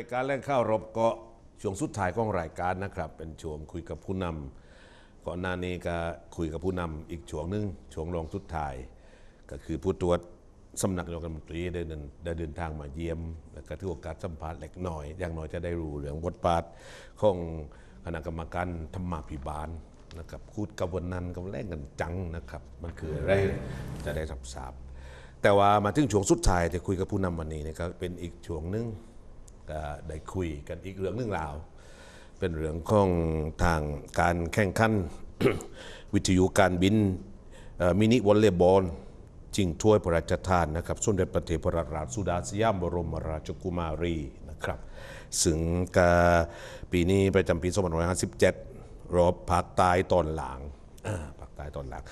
าในรายการแล่งข้าวรบเกาะช่วงสุดท้ายของรายการนะครับ เป็นช่วงคุยกับผู้นำก่อนหน้านี้ก็คุยกับผู้นำอีกช่วงหนึ่งช่วงรองสุดท้าย ก็คือผู้ตรวจสำนักนายกรัฐมนตรีได้เดินได้เดินทางมาเยี่ยมแล้วก็ถือโอกาสสัมภาษณ์เล็กน้อย อย่างน้อยจะได้รู้เรื่องบทบาทของคณะกรรมการธรรมาภิบาลนะครับคูดกบวนนันกับแรงกันจังนะครับ มันคืออะไรจะได้รับทราบแต่ว่ามาถึงช่วงสุดท้ายที่คุยกับผู้นำวันนี้เนยก็เป็นอีกช่วงหนึ่ง ก็ได้คุยกันอีกเรื่องหนึงราว เป็นเรื่องของทางการแข่งขันวิทยุการบินมินิวอลเลย์บอลชิงถ้วยพระราชทานนะครับสมเด็จพระเทพรัตนราชสุดาสยามบรมราชกุมารีนะครับซึ่งกาปีนี้ประจำปี2557 รอบภาคใต้ตอนหลังภาคใต้ตอนหลัง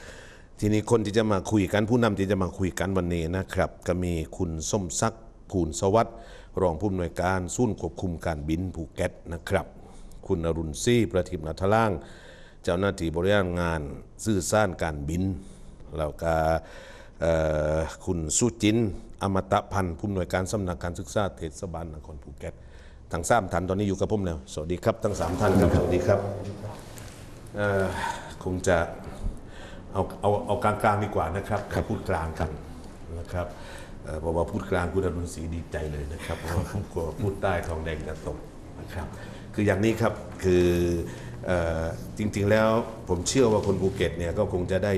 ทีนี้คนที่จะมาคุยกันผู้นำที่จะมาคุยกันวันนี้นะครับ ก็มีคุณส้มซักดิ์ภูลสวัสดิ์ รองผู้อำนวยการศูนย์ควบคุมการบินภูเก็ตนะครับ คุณอรุณซี่ประทิมนาทล่าง เจ้าหน้าที่บริหารงานสื่อสารการบินแล้วก็เอ่อคุณสุจินต์อมตะพันธ์ผู้อำนวยการสำนักการศึกษาเทศบาลนครภูเก็ตทั้งสามท่านตอนนี้อยู่กับผมแล้ว สวัสดีครับ ทั้งสามท่านครับ สวัสดีครับเอ่อคงจะเอาเอาเอากลางๆดีกว่านะครับ พูดกลางกันนะครับ เอ่อบอกว่าพูดกลางคุณอรุณศรีดีใจเลยนะครับเพราะว่ากลัวพูดใต้ทองแดงจะตกนะครับคืออย่างนี้ครับคือเอ่อจริงๆแล้วผมเชื่อว่าคนภูเก็ตเนี่ยก็คงจะได้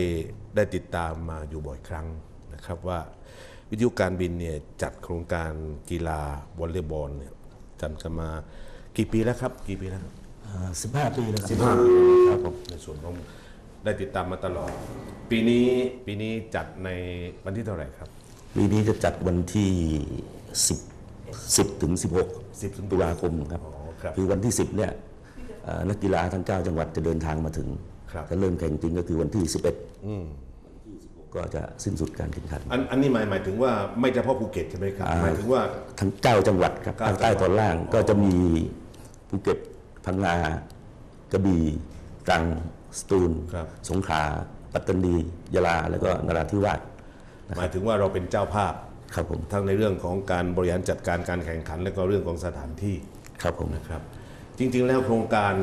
ได้ติดตามมาอยู่บ่อยครั้งนะครับว่าวิทยุการบินเนี่ยจัดโครงการกีฬาวอลเลย์บอลเนี่ยจัดกันมากี่ปีแล้วครับกี่ปีแล้วครับสิบห้าปีแล้วครับสิบห้าปีนะครับผมในส่วนของได้ติดตามมาตลอด ปีนี้ปีนี้จัดในวันที่เท่าไหร่ครับ ปีนี้จะจัดวันที่สิบสิบถึงสิบหก10ถึงตุลาคมครับอ๋อครับคือวันที่สิบเนี่ยเอ่อนักกีฬาทั้ง 9 จังหวัดจะเดินทางมาถึงครับจะเริ่มแข่งจริงก็คือวันที่สิบเอ็ดก็จะสิ้นสุดการแข่งขันอัน อันนี้หมายหมายถึงว่าไม่เฉพาะภูเก็ตใช่ไหมครับ หมายถึงว่าทั้ง9จังหวัดครับเก้าภาคใต้จังหวัดตอนล่างก็จะมีภูเก็ตพังงากระบี่ตรังสตูลครับสงขลาปัตตานียะลา แล้วก็นราธิวาส หมายถึงว่าเราเป็นเจ้าภาพครับผมทั้งในเรื่องของการบริหารจัดการการแข่งขัน และก็เรื่องของสถานที่ครับผมนะครับจริงๆแล้วโครงการ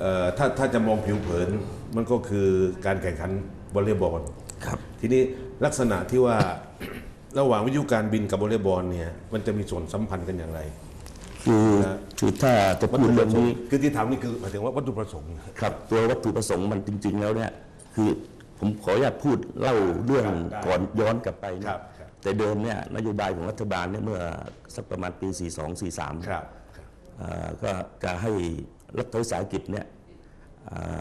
เอ่อถ้าถ้าจะมองผิวเผินมันก็คือการแข่งขันวอลเลย์บอลครับทีนี้ลักษณะที่ว่าระหว่างวิทยุการบินกับวอลเลย์บอลเนี่ยมันจะมีส่วนสัมพันธ์กันอย่างไรคือคือถ้าจะพูดเรื่องนี้คือที่ถามนี่คือหมายถึงว่าวัตถุประสงค์ครับตัววัตถุประสงค์มันจริง ๆ แล้วเนี่ยคือ ผมขออนุญาตพูดเล่าเรื่องได้ก่อนย้อนกลับไปนะครับครับแต่เดิมเนี่ยนโยบายของรัฐบาลเนี่ยเมื่อสักประมาณปี 42 43ครับครับอ่าก็จะให้รัฐวิสาหกิจเนี่ยอ่า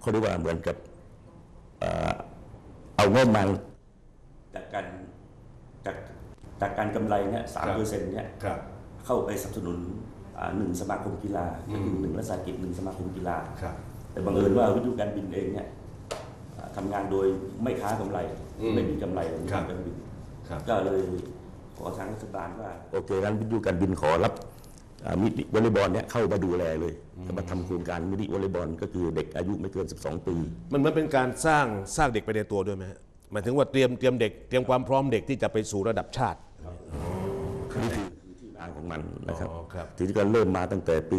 เขาเรียกว่าเหมือนกับอ่าเอางบมาจากการจากจากการกำไรเนี่ยสามเปอร์เซ็นต์เนี่ยครับเข้าไปสนับสนุนอ่าหนึ่งสมาคมกีฬาก็คือหนึ่งรัฐวิสาหกิจหนึ่งสมาคมกีฬาครับแต่บังเอิญว่าวิทยุการบินเองเนี่ย อ่าทำงานโดยไม่ค้ากำไรอืมไม่มีกำไรของครับการบินครับก็เลยขอทางรัฐบาลว่าโอเคงั้นวิทยุการบินขอรับอ่ามินิวอลเลย์บอลเนี่ยเข้ามาดูแลเลยจะมาทำโครงการมินิวอลเลย์บอลก็คือเด็กอายุไม่เกิน 12 ปี มันเหมือนเป็นการสร้างสร้างเด็กไปในตัวด้วยไหมฮะหมายถึงว่าเตรียมเตรียมเด็กเตรียมความพร้อมเด็กที่จะไปสู่ระดับชาตินี่คือที่มาของมันนะครับอ๋อครับทีนี้ก็เริ่มมาตั้งแต่ปี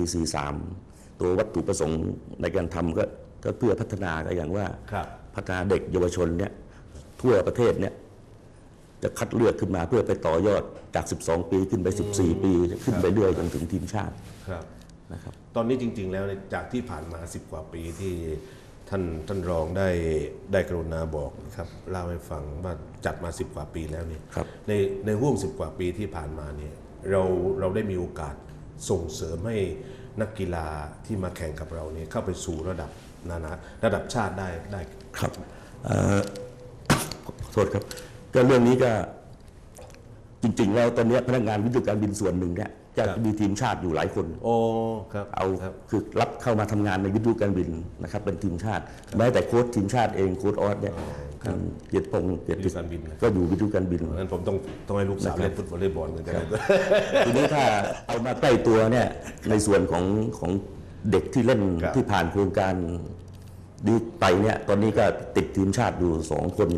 43 ตัววัตถุประสงค์ในการทำก็ก็เพื่อพัฒนาก็อย่างว่าครับ พัฒนาเด็กเยาวชนเนี่ยทั่วประเทศเนี่ยจะคัดเลือกขึ้นมาเพื่อไปต่อยอดจาก 12 ปีขึ้นไป 14 ปีขึ้นไปเรื่อยจนถึงทีมชาติครับนะครับตอนนี้จริง ๆ แล้วเนี่ยจากที่ผ่านมา 10 กว่าปีที่ท่านท่านรองได้ได้กรุณาบอกนะครับเล่าให้ฟังว่าจัดมา 10 กว่าปีแล้วเนี่ยครับ ในในห่วง 10 กว่าปีที่ผ่านมาเนี่ยเราเราได้มีโอกาสส่งเสริมให้นักกีฬาที่มาแข่งกับเราเนี่ยเข้าไปสู่ระดับนานาระดับชาติได้ได้ ครับเอ่อขอโทษครับ ก็เรื่องนี้ก็จริงๆแล้วตอนเนี้ยพนักงานวิทยุการบินส่วนหนึ่งเนี่ยจะมีทีมชาติอยู่หลายคน โอ้ครับเอาครับคือรับเข้ามาทำงานในวิทยุการบินนะครับ เป็นทีมชาติแม้แต่โค้ชทีมชาติเองโค้ชออสเนี่ยท่านเกียรติพงศ์เกียรติวิทยุการบินนะก็อยู่วิทยุการบินงั้นผมต้องต้องให้ลูกสาวเล่นฟุตบอลเลย์บอลเหมือนกันทีนี้ถ้าเอามาใกล้ตัวเนี่ยในส่วนของของเด็กที่เล่นครับที่ผ่านโครงการ ดีไปเนี่ยตอนนี้ก็ติดทีมชาติอยู่สองคน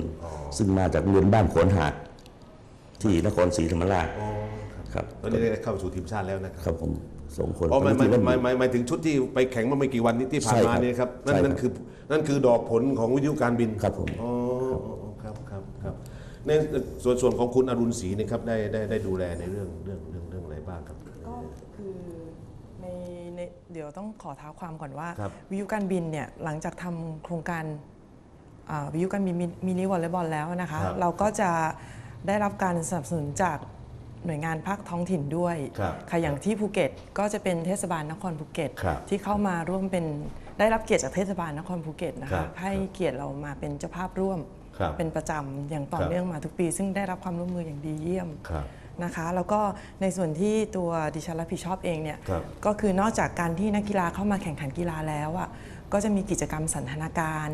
ซึ่งมาจากโรงเรียนบ้านโขนหาด ที่นครศรีธรรมราชครับตอนนี้ได้เข้าสู่ทีมชาติแล้วนะครับครับผมสองคนอ๋อหมายหมายจริงๆหมายหมายหมายถึงชุดที่ไปแข่งเมื่อไม่กี่วันนี้ที่ผ่านมาใช่ครับนี่ครับนั่นใช่ครับนั่นคือนั่นคือดอกผลของวิทยุการบินครับผมอ๋ออ๋ออ๋อครับครับครับในส่วนส่วนของคุณอรุณศรีนี่ครับได้ได้ได้ดูแลในเรื่องเรื่องเรื่องเรื่องอะไรบ้างครับ ก็คือในใน เดี๋ยวต้องขอเท้าความก่อนว่า ครับ วิทยุการบินเนี่ยหลังจากทำโครงการอ่าวิทยุการบินมิมินิวอลเลย์บอลแล้วนะคะ ครับ เราก็จะได้รับการสนับสนุนจากหน่วยงานภาคท้องถิ่นด้วย ครับ ค่ะอย่างที่ภูเก็ตก็จะเป็นเทศบาลนครภูเก็ต ครับที่เข้ามาร่วมเป็นได้รับเกียรติจากเทศบาลนครภูเก็ตนะครัคะบให้เกียรติเรามาเป็นเจ้าภาพร่วม ครับเป็นประจำอย่างต่อครับ เนื่องมาทุกปี ซึ่งได้รับความร่วมมืออย่างดีเยี่ยม ครับ นะคะ แล้วก็ในส่วนที่ตัวดิฉันรับผิดชอบเองเนี่ยครับก็คือนอกจากการที่นักกีฬาเข้ามาแข่งขันกีฬาแล้วอะก็จะมีกิจกรรมสันทนาการ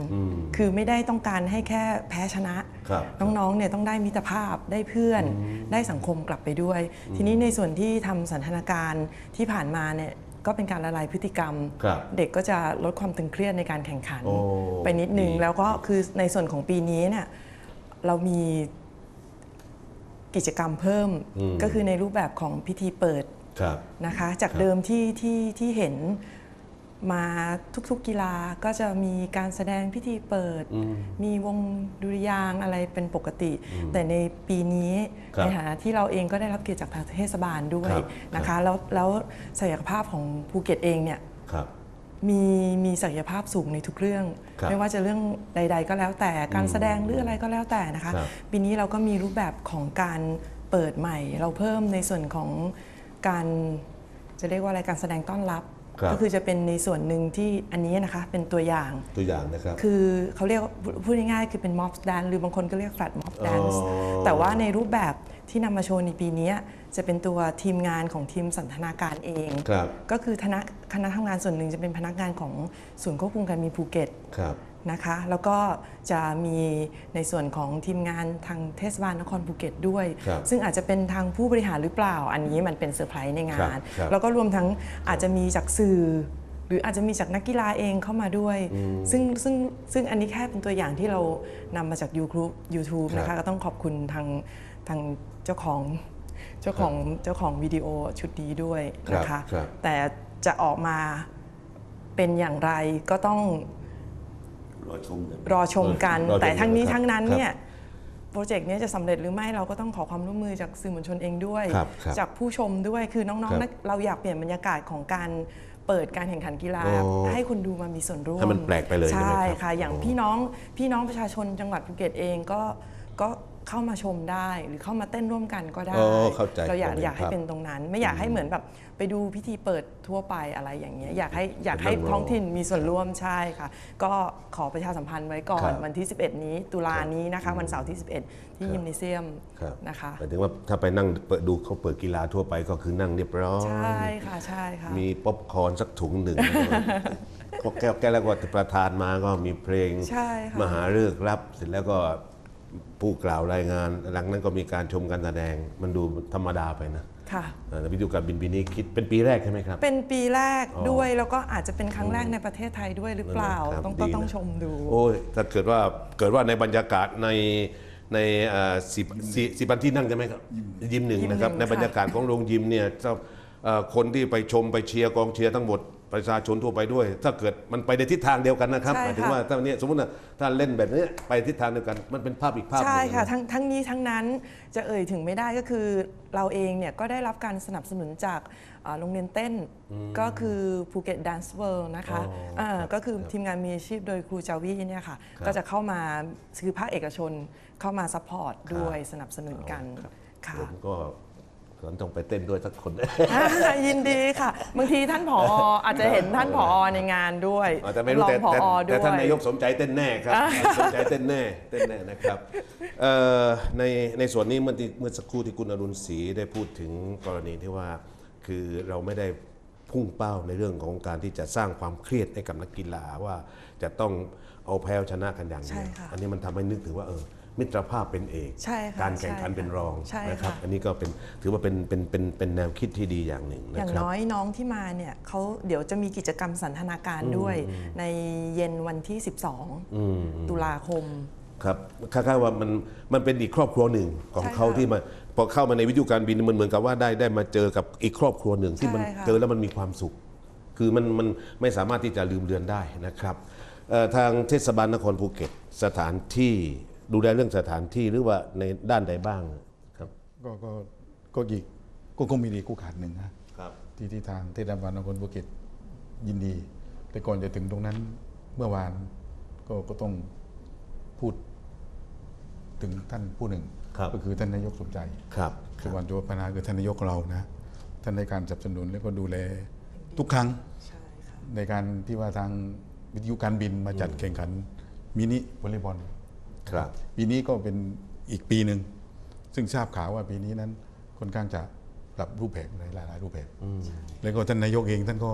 คือไม่ได้ต้องการให้แค่แพ้ชนะครับน้องๆเนี่ยต้องได้มิตรภาพได้เพื่อน ได้สังคมกลับไปด้วย ทีนี้ในส่วนที่ทำสันทนาการที่ผ่านมาเนี่ยก็เป็นการละลายพฤติกรรมครับเด็กก็จะลดความตึงเครียดในการแข่งขันโอ้ไปนิดนึงดีแล้วก็คือในส่วนของปีนี้เนี่ยเรามี กิจกรรมเพิ่มก็คือในรูปแบบของพิธีเปิดครับนะคะ จากเดิมที่ที่ที่เห็นมาทุกๆกีฬาก็จะมีการแสดงพิธีเปิด มีวงดุริยางค์อะไรเป็นปกติ แต่ในปีนี้ครับในฐานะที่เราเองก็ได้รับเกียรติจากทางเทศบาลด้วยครับนะคะ แล้วแล้วศักยภาพของภูเก็ตเองเนี่ยครับ มีมีศักยภาพสูงในทุกเรื่องครับไม่ว่าจะเรื่องใด ๆ ก็แล้วแต่การแสดงหรืออะไรก็แล้วแต่นะคะครับปีนี้เราก็มีรูปแบบของการเปิดใหม่ เราเพิ่มในส่วนของการจะเรียกว่าอะไรการแสดงต้อนรับครับก็คือจะเป็นในส่วนหนึ่งที่อันนี้นะคะเป็นตัวอย่างตัวอย่างนะครับคือเขาเรียกว่าพูดง่ายๆคือเป็นม็อบแดนหรือบางคนก็เรียกแฟลตม็อบแดนอ๋ซ์อแต่ว่าในรูปแบบที่นำมาโชว์ในปีนี้ จะเป็นตัวทีมงานของทีมสันทนาการเองครับก็คือคณะคณะทำงานส่วนหนึ่งจะเป็นพนักงานของศูนย์ควบคุมการบินภูเก็ตครับนะคะ แล้วก็จะมีในส่วนของทีมงานทางเทศบาลนครภูเก็ตด้วยครับซึ่งอาจจะเป็นทางผู้บริหารหรือเปล่า อันนี้มันเป็นเซอร์ไพรส์ในงานครับครับแล้วก็รวมทั้งอาจจะมีจากสื่อหรืออาจจะมีจากนักกีฬาเองเข้ามาด้วย ซึ่งซึ่งซึ่งอันนี้แค่เป็นตัวอย่างที่เรานำมาจาก YouTube YouTube นะครัคะบก็ต้องขอบคุณทางทางเจ้าของ เจ้าของเจ้าของวิดีโอชุดนี้ด้วยนะครัคะบครับแต่จะออกมาเป็นอย่างไรก็ต้องรอชมกันรอชมกันรอชมแต่ทั้งนี้ครับทั้งนั้นครับเนี่ยโปรเจกต์เนี้ยจะสำเร็จหรือไม่เราก็ต้องขอความร่วมมือจากสื่อมวลชนเองด้วยครับครับจากผู้ชมด้วยคือน้องครัๆบนักเราอยากเปลี่ยนบรรยากาศของการเปิดการแข่งขันกีฬาโอ้ให้คนดูมามีส่วนร่วมให้มันแปลกไปเลยใช่ไหมใช่ครับค่ะอย่างโอ้พี่น้องพี่น้องประชาชนจังหวัดภูเก็ตเองก็ก็ เข้ามาชมได้หรือเข้ามาเต้นร่วมกันก็ได้โอ้เข้าใจเราอยากผมเห็นอยากให้ภาพเป็นตรงนั้น ไม่อยากให้เหมือนแบบไปดูพิธีเปิดทั่วไปอะไรอย่างเงี้ยอยากให้อยากให้เป็นเรื่องราวท้องถิ่นมีส่วนร่วมใช่ค่ะ ก็ขอประชาสัมพันธ์ไว้ก่อครันบวันที่ 11 นี้ ตุลานี้นะคะวันเสาร์ที่ 11 ที่ยิมเนเซียมครับ นะคะ หมายถึงว่าถ้าไปนั่งเปิดดูเขาเปิดกีฬาทั่วไปก็คือนั่งเรียบร้อยใช่ค่ะใช่ค่ะ มีป๊อปคอร์นสักถุงหนึ่งก็แก้วแก้วแล้วก็ประธานมาก็มีเพลงใช่ค่ะ มหาเลิกษ์รับ เสร็จแล้วก็ ผู้กล่าวรายงาน หลังนั้นก็มีการชมการแสดง มันดูธรรมดาไปนะค่ะเอ่อวิทยุการบินปีนี้คิดเป็นปีแรกใช่ไหมครับ เป็นปีแรกอ๋อด้วยแล้วก็อาจจะเป็นครั้งแรกในประเทศไทยด้วยหรือเปล่าครับต้องดีก็นะต้องชมดู โอ้ยถ้าเกิดว่าเกิดว่าในบรรยากาศในในเอ่อสิบสิสิบบันที่นั่งใช่ไหมครับยิมหนึ่งยิมหนึ่งนะครับค่ะในบรรยากาศของโรงยิมเนี่ยเจ้าเอ่อคนที่ไปชมไปเชียร์กองเชียร์ทั้งหมด ประชาชนทั่วไปด้วย ถ้าเกิดมันไปในทิศทางเดียวกันนะครับ ใช่หมายถึงค่ะว่าถ้าเนี่ยสมมติว่าถ้าเล่นแบบเนี้ยไปทิศทางเดียวกัน มันเป็นภาพอีกภาพหนึ่งใช่ค่ะน ทั้งทั้งนี้ทั้งนั้นจะเอ่ยถึงไม่ได้ก็คือ เราเองเนี่ยก็ได้รับการสนับสนุนจากเอ่อโรงเรียนเต้น ก็คือภูเก็ต Dance World นะคะอ๋ออ่าครับก็คือทีมงานมีอาชีพโดยครูจาวีเนี่ยค่ะ ครับก็จะเข้ามาคือภาคเอกชนเข้ามาซัพพอร์ตด้วยสนับสนุนกันค่ะ ผมก็ ต้องไปเต้นด้วยสักคน ยินดีค่ะ บางทีท่านผออาจจะเห็นท่านผอในงานด้วยอาจจะไม่รู้รองแต่ผอแต่ด้แต่วยท่านนายกสมใจเต้นแน่ครับสมใจเต้นแน่เต้นแน่นะครับเอ่อในในส่วนนี้เมื่อที่เมื่อสักครู่ที่คุณอรุณศรีได้พูดถึงกรณีที่ว่าคือเราไม่ได้ พุ่งเป้าในเรื่องของการที่จะสร้างความเครียดให้กับนักกีฬาว่าจะต้องเอาแพ้เอาชนะกันอย่างเดียวใช่ค่ะอันนี้มันทำให้นึกถึงว่าเออมิตรภาพเป็นเอกใช่ค่ะการแข่งขันใช่ค่ะเป็นรองใช่นะครับค่ะอันนี้ก็เป็นถือว่าเป็นเป็นเป็นเป็นแนวคิดที่ดีอย่างหนึ่งอนะย่างครับน้อยน้องที่มาเนี่ยเขาเดี๋ยวจะมีกิจกรรมสันทนาการด้วย ในเย็นวันที่ 12 ตุลาคมครับคล้ายๆว่ามันมันเป็นอีกครอบครัวหนึ่งของใช่ค่ะเขาที่มา พอเข้ามาในวิทยุการบินมันเหมือนกับว่าได้ได้มาเจอกับอีกครอบครัวหนึ่งที่มันใช่ค่ะ เจอแล้วมันมีความสุข คือมันมันไม่สามารถที่จะลืมเลือนได้นะครับเอ่อทางเทศบาลนครภูเก็ตสถานที่ดูแลเรื่องสถานที่หรือว่าในด้านใดบ้างครับ ก็ก็ก็อีกก็คงมีดีคู่ขาดหนึ่งนะครับ ที่ที่ทางเทศบาลนครภูเก็ตยินดี แต่ก่อนจะถึงตรงนั้นเมื่อวานก็ก็ต้องพูด ถึงท่านผู้หนึ่งครับ ก็คือท่านนายกสมใจครับสุวรรณจุวพนาคือท่านนายกเรานะท่านในการสนับสนุนและก็ดูแลทุกครั้งใช่ค่ะในการที่ว่าทางวิทยุการบินมาจัดแข่งขันมินิวอลเลย์บอลครับปีนี้ก็เป็นอีกปีหนึ่งซึ่งทราบข่าวว่าปีนี้นั้นค่อนข้างจะปรับรูปแบบในหลาย ๆ รูปแบบแล้วก็ท่านนายกเองท่านก็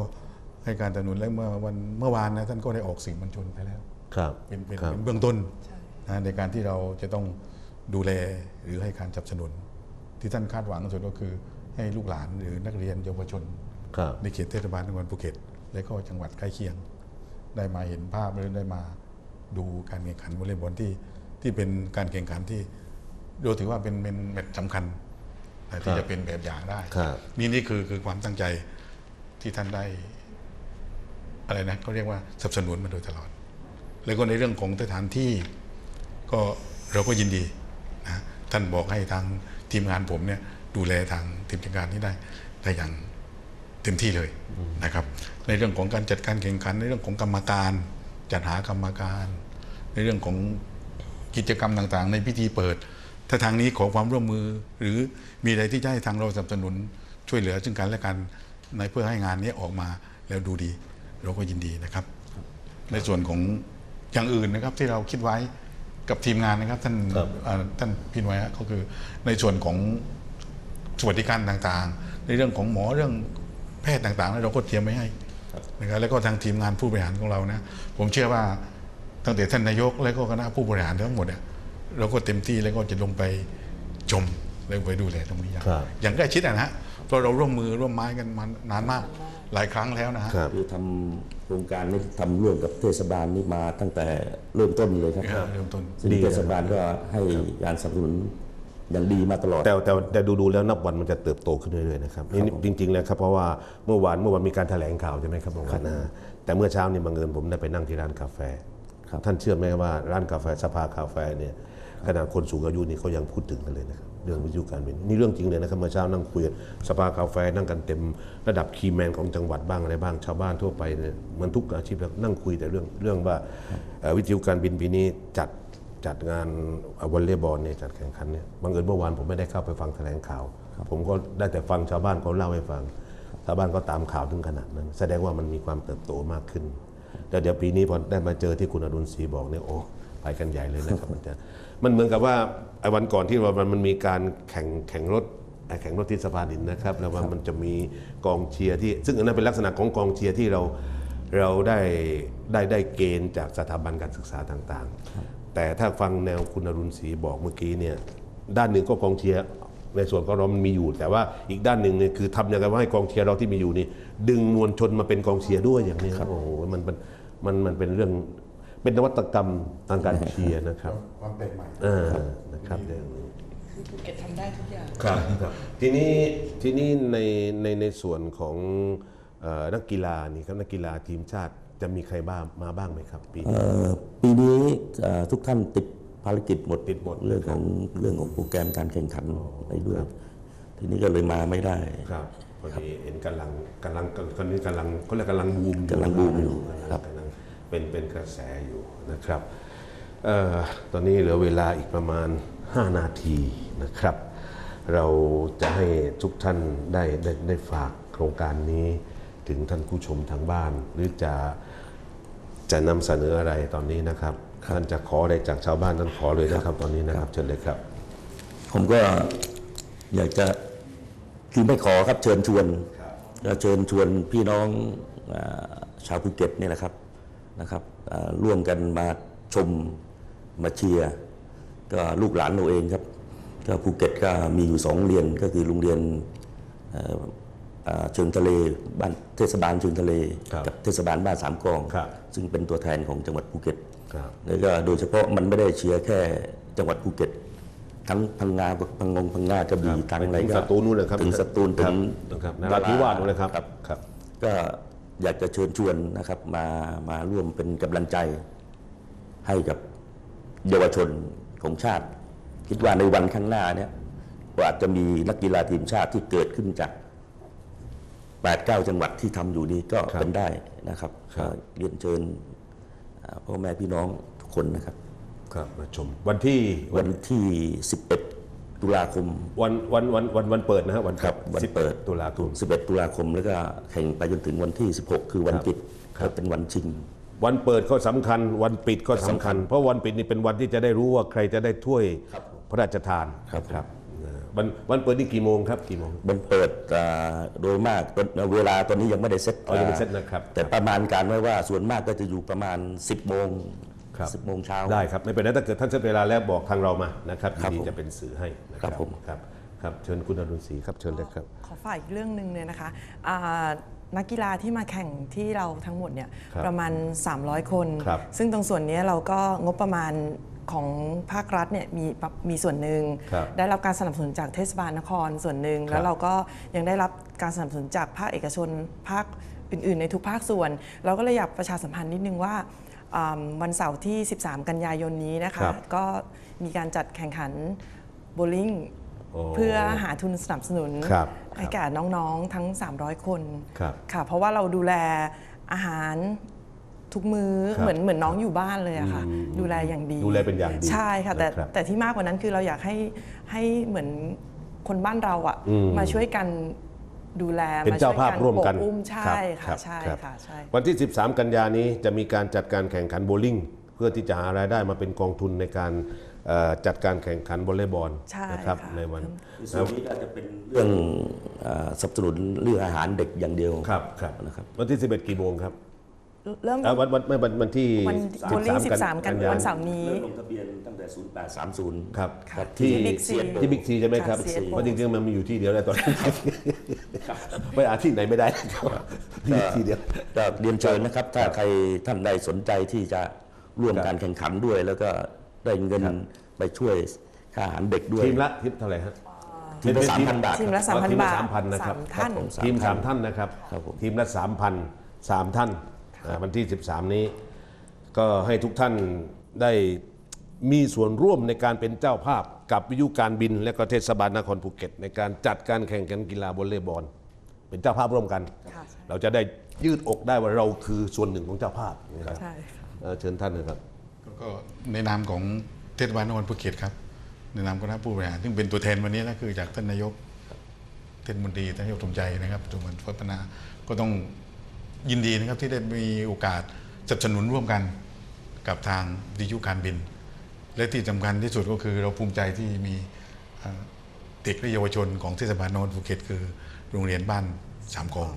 ให้การสนับสนุนและเมื่อวันเมื่อวานนะท่านก็ได้ออกสื่อมวลชนไปแล้ว ครับเป็นเป็นครับเป็นเบื้องต้นนะในการที่เราจะต้อง ดูแลหรือให้การสนับสนุน ที่ท่านคาดหวังสุดก็คือให้ลูกหลานหรือนักเรียนเยาวชนครับในเขตเทศบาลนครภูเก็ต และก็จังหวัดใกล้เคียง ได้มาเห็นภาพและได้มาดูการแข่งขันวอลเลย์บอลที่ที่เป็นการแข่งขันที่เราถือว่าเป็นเป็นแมตช์สำคัญนะที่จะเป็นแบบอย่างได้ครับนี่นี่คือคือความตั้งใจที่ท่านได้ อะไรนะเขาเรียกว่าสนับสนุนมาโดยตลอด แล้วก็ในเรื่องของสถานที่ก็เราก็ยินดีนะ ท่านบอกให้ทางทีมงานผมเนี่ยดูแลทางทีมจัดการนี้ได้ได้อย่างเต็มที่เลยนะครับ ในเรื่องของการจัดการแข่งขัน ในเรื่องของกรรมการ จัดหากรรมการ ในเรื่องของกิจกรรมต่างๆ ในพิธีเปิด ถ้าทางนี้ขอความร่วมมือ หรือมีอะไรที่จะให้ทางเราสนับสนุนช่วยเหลือซึ่งกันและกันในเพื่อให้งานนี้ออกมาแล้วดูดี เราก็ยินดีนะครับ ในส่วนของอย่างอื่นนะครับที่เราคิดไว้ กับทีมงานนะครับท่านครับเอ่อท่านพี่หน่วยฮะก็คือในส่วนของสวัสดิการต่างๆ ในเรื่องของหมอเรื่องแพทย์ต่างๆเราก็เตรียมไว้ให้นะครับแล้วก็ทางทีมงานผู้บริหารของเรานะผมเชื่อว่าตั้งแต่ท่านนายก และก็คณะผู้บริหารทั้งหมดเนี่ยเราก็เต็มที่แล้วก็จะลงไปชมแล้วไปดูแลตรงนี้ อย่างครับอย่างใกล้ชิดอะนะฮะเพราะเราร่วมมือร่วมไม้กันมานานมากหลายครั้งแล้วนะฮะครับคือทำ โครงการนี้ทำร่วมกับเทศบาลนี่มาตั้งแต่เริ่มต้นเลยครับเริ่มต้นซึ่งดีเทศบาลก็ให้การสนับสนุนอย่างดีมาตลอด แต่แต่แต่ดูดูๆแล้วนับวันมันจะเติบโตขึ้นเรื่อยๆนะครับนี่จริงๆแล้วครับเพราะว่าเมื่อวานเมื่อวานมีการแถลงข่าวใช่ไหมครับเมื่อวานนะแต่เมื่อเช้านี่บังเอิญผมได้ไปนั่งที่ร้านกาแฟครับท่านเชื่อไหมว่าร้านกาแฟสภากาแฟเนี่ยขนาดคนสูงอายุนี่เขายังพูดถึงกันเลยนะครับ เรื่องวิทยุการบินนี่เรื่องจริงเลยนะครับเมื่อเช้านั่งคุยกันสภากาแฟนั่งกันเต็มระดับคีย์แมนของจังหวัดบ้างอะไรบ้างชาวบ้านทั่วไปเนี่ยเหมันทุกอาชีพแล้วนั่งคุยแต่เรื่องเรื่องว่าเอ่อวิทยุการบินปีนี้จัดจัดงานวอลเลย์บอลเนี่ยจัดแข่งขันเนี่ยบังเอิญเมื่อวานผมไม่ได้เข้าไปฟังแถลงข่าว ผมก็ได้แต่ฟังชาวบ้านเขาเล่าให้ฟัง ชาวบ้านก็ตามข่าวถึงขนาดนั้น แสดงว่ามันมีความเติบโตมากขึ้นแต่เดี๋ยวปีนี้พอได้มาเจอที่คุณอดุลศรีบอกเนี่ยโอ้ไปกันใหญ่เลยนะครับมันจะ มันเหมือนกับว่าไอ้วันก่อนที่ว่ามันมันมีการแข่งแข่งรถไอ้แข่งรถที่สะพานหินนะครับ แล้วว่ามันจะมีกองเชียร์ที่ ซึ่งอันนั้นเป็นลักษณะของกองเชียร์ที่เราเราได้ได้ได้เกณฑ์จากสถาบันการศึกษาต่างๆ แต่ถ้าฟังแนวคุณอรุณศรีบอกเมื่อกี้เนี่ยด้านหนึ่งก็กองเชียร์ในส่วนของเรามันมีอยู่ แต่ว่าอีกด้านหนึ่งเนี่ยคือทำยังไงว่าให้กองเชียร์เราที่มีอยู่นี่ดึงมวลชนมาเป็นกองเชียร์ด้วยอย่างนี้โอ้โหมันมันมันมันเป็นเรื่อง เป็นนวัตกรรมทางการเชียร์นะครับความแปลกใหม่เออนะครับเรื่องนี้คือภูเก็ตทำได้ทุกอย่างครับครับทีนี้ทีนี้ในในในส่วนของเอ่อนักกีฬานี่ครับนักกีฬาทีมชาติจะมีใครบ้างมาบ้างไหมครับปีนี้เอ่อปีนี้เอ่อทุกท่านติดภารกิจหมดติดหมดเรื่องของเรื่องของโปรแกรมการแข่งขันไปด้วยทีนี้ก็เลยมาไม่ได้ครับพอดีเห็นกำลังกำลังคนนี้กำลังเขาเรียกกำลังบูมกำลังบูมอยู่กำลังครับกำลัง เป็นเป็นกระแสอยู่นะครับเอ่อตอนนี้เหลือเวลาอีกประมาณ 5 นาทีนะครับ เราจะให้ทุกท่านได้ได้ได้ฝากโครงการนี้ถึงท่านผู้ชมทางบ้าน หรือจะจะนำเสนออะไรตอนนี้นะครับท่านจะขออะไรจากชาวบ้านท่านขอเลยนะครับ ตอนนี้นะครับเชิญเลยครับ ผมก็อยากจะคือไม่ขอครับเชิญชวนจะเชิญชวนพี่น้องอ่าชาวภูเก็ตนี่แหละครับ นะครับอ่าร่วมกันมาชมมาเชียร์ก็ลูกหลานเราเองครับก็ภูเก็ตก็มีอยู่สองโรงเรียนก็คือโรงเรียนเอ่ออ่าเชิงทะเลบ้านเทศบาลเชิงทะเลครับกับเทศบาลบ้านสามกองครับซึ่งเป็นตัวแทนของจังหวัดภูเก็ตครับแล้วก็โดยเฉพาะมันไม่ได้เชียร์แค่จังหวัดภูเก็ตทั้งพังงาพังงงพังงากระบี่ทางอะไรถึงก็สตูลนู่นเลยครับถึงสตูลคถึรับงนะครับนราธิวาสนู่นเลยครับครับครับก็ อยากจะเชิญชวนนะครับมามาร่วมเป็นกำลังใจให้กับเยาวชนของชาติ คิดว่าในวันข้างหน้าเนี่ยก็อาจจะมีนักกีฬาทีมชาติที่เกิดขึ้นจาก8 9จังหวัดที่ทำอยู่นี้ก็ครับเป็นได้นะครับครับก็เรียนเชิญอ่าพ่อแม่พี่น้องทุกคนนะครับครับมาชมวันที่วันที่ 11 ตุลาคมวันวันวันวันวันเปิดนะฮะวันครับวันเปิดตุลาคม 11 ตุลาคมแล้วก็แข่งไปจนถึงวันที่ 16 คือวันปิดก็เป็นวันชิง วันเปิดก็สำคัญ วันปิดก็สำคัญ เพราะวันปิดนี่เป็นวันที่จะได้รู้ว่าใครจะได้ถ้วยครับพระราชทานครับครับเออวันวันเปิดนี่กี่โมงครับกี่โมงมันเปิดอ่าโดยมากตอนเวลาตอนนี้ยังไม่ได้เซ็ตอ๋อยังไม่เซ็ตนะครับแต่ประมาณการไว้ว่าส่วนมากก็จะอยู่ประมาณ 10โมงครับ 10โมงเช้า ได้ครับ ไม่เป็นไรถ้าเกิดท่านเสร็จเวลาแล้วบอกทางเรามานะครับครับยินดีผมจะเป็นสื่อให้นะคครัรับบผมครับครับเชิญคุณอรุณศรีครับเชิญเลยครับ ขอฝากอีกเรื่องหนึ่งเลยนะคะอ่านักกีฬาที่มาแข่งที่เราทั้งหมดเนี่ยครับประมาณ 300 คนครับซึ่งตรงส่วนนี้เราก็งบประมาณของภาครัฐเนี่ยมีมีส่วนหนึ่งครับได้รับการสนับสนุนจากเทศบาลนครส่วนหนึ่งครับแล้วเราก็ยังได้รับการสนับสนุนจากภาคเอกชนภาคอื่น ๆ ในทุกภาคส่วน เราก็เลยอยากประชาสัมพันธ์นิดนึงว่าอ่า วันเสาร์ที่ 13 กันยายนนี้นะครัคะบก็มีการจัดแข่งขันโบว์ลิ่งโอ้เพื่อหาทุนสนับสนุนครับให้แก่น้องๆทั้ง 300 คนครับค่ะ เพราะว่าเราดูแลอาหารทุกมือ้อครับเหมือนเหมือนน้องอยู่บ้านเลยอะค่ะอืมดูแลอย่างดี ดูแลเป็นอย่างดี ใช่ค่ะ แต่นะครับแต่ที่มากกว่านั้นคือเราอยากให้ให้เหมือนคนบ้านเราอะอืมมาช่วยกัน ดูแลเป็นเจ้าภาพช่วยร่วมกันปอุ้มใช่รัค่ะบใช่รับค่ะใช่วันที่ 13 กันยานี้จะมีการจัดการแข่งขันโบว์ลิ่งเพื่อที่จะหารายได้มาเป็นกองทุนในการเอ่อจัดการแข่งขันวอลเลย์บอลใช่นะครับค่ะในวันส่วนนี้ก็จะเป็นเรื่องอ่าสนับสนุนเรื่องอาหารเด็กอย่างเดียวครับครับนะครับวันที่ 11 กี่โมงครับ เริ่มเอ่อวันวันไม่วันวันที่วันโบลิ่ง13 กันยาวันเสาร์นี้ เริ่มลงทะเบียนตั้งแต่ 0830 ครับค่ะที่ที่ Big C ที่บิ๊กซีใช่ไหมครับ ค่ะ CSO เพราะจริงๆมันมีอยู่ที่เดียวแล้วตอนนี้ ไปอาที่ไหนไม่ได้ครับมีที่เดียว ก็เรียนเชิญนะครับ ถ้าใครท่านใดสนใจที่จะร่วมการแข่งขันด้วย แล้วก็ได้เงินไปช่วยค่าอาหารเด็กด้วย ทีมละทีมเท่าไหร่ฮะ ทีมละ3,000บาททีมละอ๋อ3,000 บาทสามพันนะครับสามท่าน ครับผม ทีมสาสามมท่านท่านนะครับ ครับผม ทีมละสามพันสามท่านอ่า วันที่ 13 นี้ ก็ให้ทุกท่านได้มีส่วนร่วมในการเป็นเจ้าภาพกับวิทยุการบิน และก็เทศบาลนครภูเก็ต ในการจัดการแข่งขันกีฬาวอลเลย์บอลเป็นเจ้าภาพร่วมกันค่ะใช่เราจะได้ยืดอกได้ว่าเราคือส่วนหนึ่งของเจ้าภาพนะครับใช่ค่ะเอ่อเชิญท่านนะครับก็ในนามของเทศบาลนครภูเก็ตครับในนามคณะผู้บริหารซึ่งเป็นตัวแทนวันนี้นะคือจากท่านนายกเทศมนตรีท่านนายกสมใจนะครับจุมันพัฒนาก็ต้อง ยินดีนะครับที่ได้มีโอกาสสนับสนุนร่วมกันกับทางดิจิการบิน และที่สำคัญที่สุดก็คือเราภูมิใจที่มีเอ่อเด็กและเยาวชนของเทศบาลนครภูเก็ตคือโรงเรียนบ้านสามกอง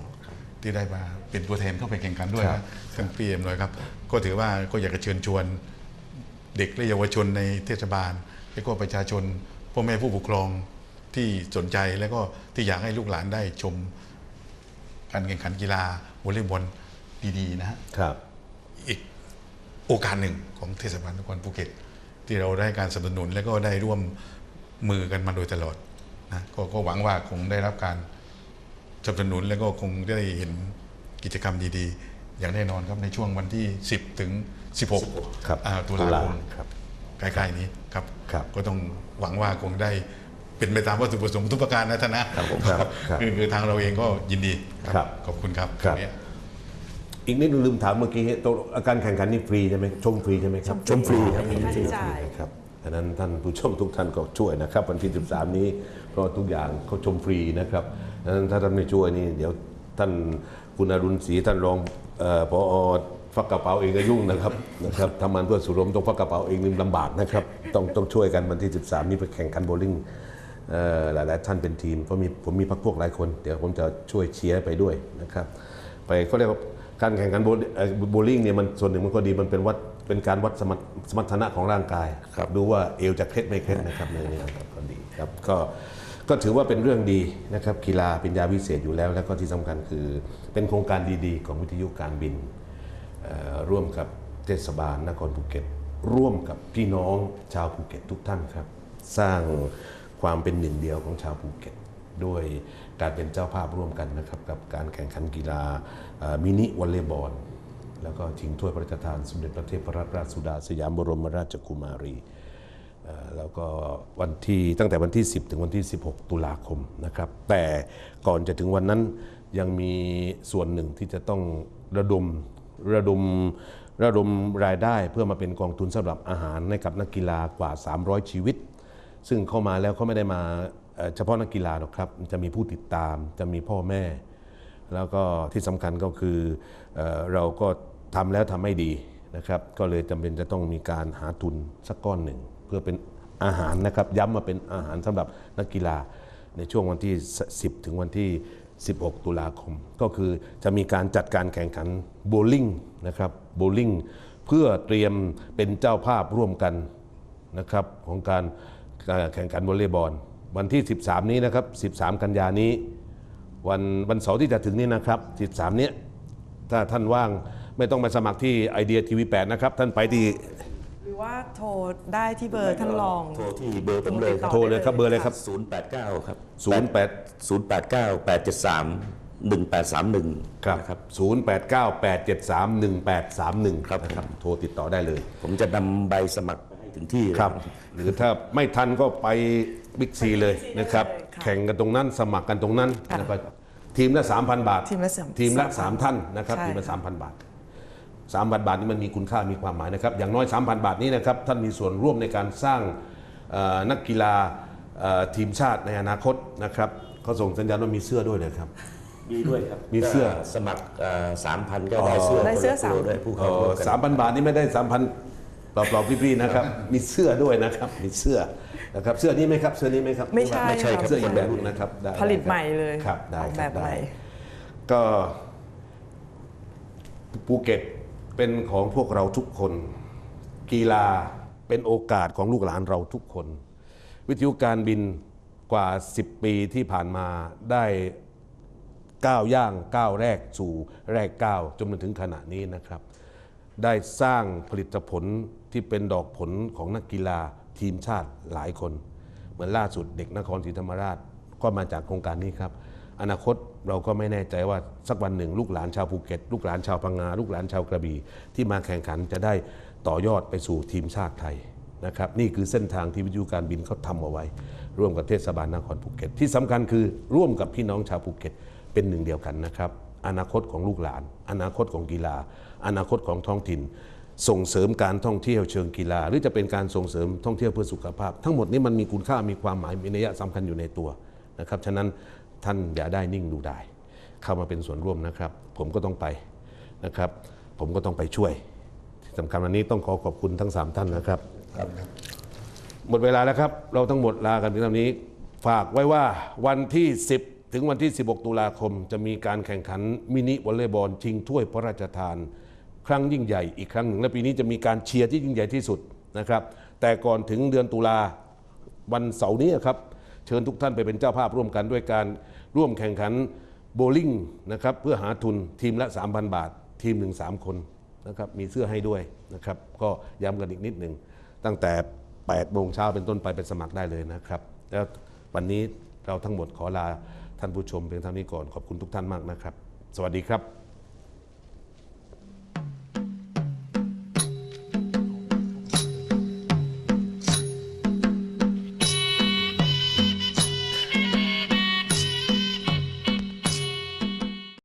ที่ได้มาเป็นตัวแทนเข้าไปแข่งขันด้วยครันะบทั้งปีเอ็มเลยครับ ก็ถือว่าก็อยากจะเชิญชวนเด็กและเยาวชนในเทศบาลและก็ประชาชนพ่อแม่ผู้ปกครองที่สนใจและก็ที่อยากให้ลูกหลานได้ชม การแข่งขันกีฬาวอลเลย์บอลดีๆนะฮะครับอีกโอกาสหนึ่งของเทศบาลนครภูเก็ต ที่เราได้การสนับสนุนและก็ได้ร่วมมือกันมาโดยตลอดนะกก็หวังว่าคงได้รับการสนับสนุนและก็คงได้เห็นกิจกรรมดีๆ อย่างแน่นอนครับในช่วงวันที่ 10 ถึง 16ครับอ่าตุลาคมครับใกล้ๆนี้ครับครับก็ต้องหวังว่าคงได้ เป็นไปตามวัตถุประสงค์ทุกประการนะท่านนะครับผมครับครับคือคือทางเราเองก็ยินดีครับขอบคุณครับครับ ตงนี้ อีกนิดนึงลืมถามเมื่อกี้ตัวการแข่งขันนี่ฟรีใช่ไหมชมฟรีใช่ไหมครับชมฟรีครับไม่มีค่าใช้จ่ายครับดังนั้นท่านผู้ชมทุกท่านก็ช่วยนะครับ วันที่ 13 นี้เพราะทุกอย่างเขาชมฟรีนะครับดังนั้นถ้าท่านไม่ช่วยนี่เดี๋ยวท่านคุณอรุณศรีท่านรองเอ่อพอฟักกระเป๋าเองก็ยุ่งนะครับนะครับทำงานเพื่อสุรมต้องฟักกระเป๋าเองนี่ลำบากนะครับต้องต้องช่วยกันวันที่ 13 นี้ไปแข่งขันโบว์ลิ่งเอ่อ หลาย ๆ ท่านเป็นทีมเพราะมีผมมีพักพวกหลายคน เดี๋ยวผมจะช่วยเชียร์ไปด้วยนะครับไปเขาเรียกว่าการแข่งขันโบเอ่อโบลิ่งเนี่ยมันส่วนหนึ่งมันก็ดีมันเป็นวัดเป็นการวัดสมรรถสมรรถนะของร่างกายครับดูว่าเอวจะเคล็ดไม่เคล็ดนะครับในนี้ครับก็ดีครับก็ก็ถือว่าเป็นเรื่องดีนะครับกีฬาเป็นยาวิเศษอยู่แล้ว แล้วก็ที่สำคัญคือเป็นโครงการดีๆ ของวิทยุการบินเอ่อร่วมกับเทศบาลนครภูเก็ต ร่วมกับพี่น้องชาวภูเก็ตทุกท่านครับ สร้าง ความเป็นหนึ่งเดียวของชาวภูเก็ตด้วยการเป็นเจ้าภาพร่วมกันนะครับกับการแข่งขันกีฬามินิวอลเลย์บอลแล้วก็ชิงถ้วยพระราชทานสมเด็จพระเทพรัตนราชสุดาสยามบรมราชกุมารีแล้วก็วันที่ตั้งแต่วันที่ 10 ถึงวันที่ 16 ตุลาคมนะครับ แต่ก่อนจะถึงวันนั้นยังมีส่วนหนึ่งที่จะต้องระดมระดมระดมรายได้เพื่อมาเป็นกองทุนสำหรับอาหารให้กับนักกีฬากว่า 300 ชีวิต ซึ่งเข้ามาแล้วเขาไม่ได้มาเฉพาะนักกีฬาหรอกครับ จะมีผู้ติดตาม จะมีพ่อแม่ แล้วก็ที่สำคัญก็คือเราก็ทำแล้วทำไม่ดีนะครับ ก็เลยจำเป็นจะต้องมีการหาทุนสักก้อนหนึ่ง เพื่อเป็นอาหารนะครับ ย้ำมาเป็นอาหารสำหรับนักกีฬาในช่วงวันที่ 10 ถึงวันที่ 16 ตุลาคม ก็คือจะมีการจัดการแข่งขันโบว์ลิ่งนะครับโบว์ลิ่งเพื่อเตรียมเป็นเจ้าภาพร่วมกันนะครับของการ แข่งขันวอลเลย์บอลวันที่ 13 นี้นะครับ 13 กันยานี้ วันวันเสาร์ที่จะถึงนี้นะครับ 13 เนี้ยถ้าท่านว่างไม่ต้องมาสมัครที่ไอเดียทีวี8นะครับ ท่านไปที่หรือว่าโทรได้ที่เบอร์ท่านรอง โทรที่เบอร์ผมเลยครับโทรเลยครับเบอร์เลยครับ 089 ครับ 08 089 873 1831 ครับนะครับ 0898731831ครับนะครับ โทรติดต่อได้เลย ผมจะนำใบสมัครไปให้ ถึงที่เลยครับ หรือถ้าไม่ทันก็ไปบิ๊กซีเลยนะครับได้เลยค่ะแข่งกันตรงนั้นสมัครกันตรงนั้นค่ะแล้วก็ทีมละ 3,000 บาท ทีมละสามทีมละสาม3ท่านนะครับใช่ทีมละค่ะ3,000 บาท 3,000 บาทนี่มันมีคุณค่ามีความหมายนะครับ อย่างน้อย 3,000 บาทนี้นะครับ ท่านมีส่วนร่วมในการสร้างเอ่อนักกีฬาเอ่อทีมชาติในอนาคตนะครับเขาส่งสัญญาณว่ามีเสื้อด้วยนะครับ มีด้วยครับ มีเสื้อก็สมัครสามพันก็ได้เสื้อได้เสื้อคนละตัวสามด้วยผู้เข้าร่วมกันสามพันบาทนี่ไม่ได้สามพัน เปล่าๆพี่ๆนะครับ มีเสื้อด้วยนะครับ มีเสื้อนะครับ เสื้อนี้ไหมครับ เสื้อนี้ไหมครับ ไม่ใช่ไม่ใช่ครับ เสื้ออีกแบบหนึงนะครับได้ผลิตใหม่เลยครับได้ออกคแบรับบใหได้ ม่ ก็ภูเก็ตเป็นของพวกเราทุกคน กีฬาเป็นโอกาสของลูกหลานเราทุกคน วิทยุการบินกว่า 10 ปีที่ผ่านมาได้ก้าวย่างก้าวแรกสู่แรกก้าวจนมาถึงขณะนี้นะครับ ได้สร้างผลิตผล ที่เป็นดอกผลของนักกีฬาทีมชาติหลายคน เหมือนล่าสุดเด็กนครศรีธรรมราชก็มาจากโครงการนี้ครับ อนาคตเราก็ไม่แน่ใจว่าสักวันหนึ่ง ลูกหลานชาวภูเก็ต ลูกหลานชาวพังงา ลูกหลานชาวกระบี่ที่มาแข่งขันจะได้ต่อยอดไปสู่ทีมชาติไทยนะครับนี่คือเส้นทางที่วิทยุการบินเขาทำเอาไว้ ร่วมกับเทศบาลนครภูเก็ต ที่สำคัญคือร่วมกับพี่น้องชาวภูเก็ตเป็นหนึ่งเดียวกันนะครับอนาคตของลูกหลาน อนาคตของกีฬา อนาคตของท้องถิ่น ส่งเสริมการท่องเที่ยวเชิงกีฬา หรือจะเป็นการส่งเสริมท่องเที่ยวเพื่อสุขภาพ ทั้งหมดนี้มันมีคุณค่ามีความหมายมีนัยสำคัญอยู่ในตัวนะครับฉะนั้นท่านอย่าได้นิ่งดูได้ เข้ามาเป็นส่วนร่วมนะครับ ผมก็ต้องไปนะครับ ผมก็ต้องไปช่วยที่สำคัญวันนี้ต้องขอขอบคุณทั้งสามท่านนะครับ หมดเวลาแล้วครับ เราทั้งหมดลากันเพียงเท่านี้ ฝากไว้ว่าวันที่ 10 ถึงวันที่ 16 ตุลาคม จะมีการแข่งขันมินิวอลเลย์บอลชิงถ้วยพระราชทาน ครั้งยิ่งใหญ่อีกครั้งหนึ่ง และปีนี้จะมีการเชียร์ที่ยิ่งใหญ่ที่สุดนะครับ แต่ก่อนถึงเดือนตุลาวันเสาร์นี้ครับ เชิญทุกท่านไปเป็นเจ้าภาพร่วมกันด้วยการร่วมแข่งขันโบว์ลิ่งนะครับเพื่อหาทุนทีมละ 3,000 บาท ทีมหนึ่งสามคนนะครับมีเสื้อให้ด้วยนะครับ ก็ย้ำกันอีกนิดหนึ่งตั้งแต่8โมงเช้าเป็นต้นไปไปสมัครได้เลยนะครับ แล้ววันนี้เราทั้งหมดขอลาท่านผู้ชมเพียงเท่านี้ก่อนขอบคุณทุกท่านมากนะครับ สวัสดีครับ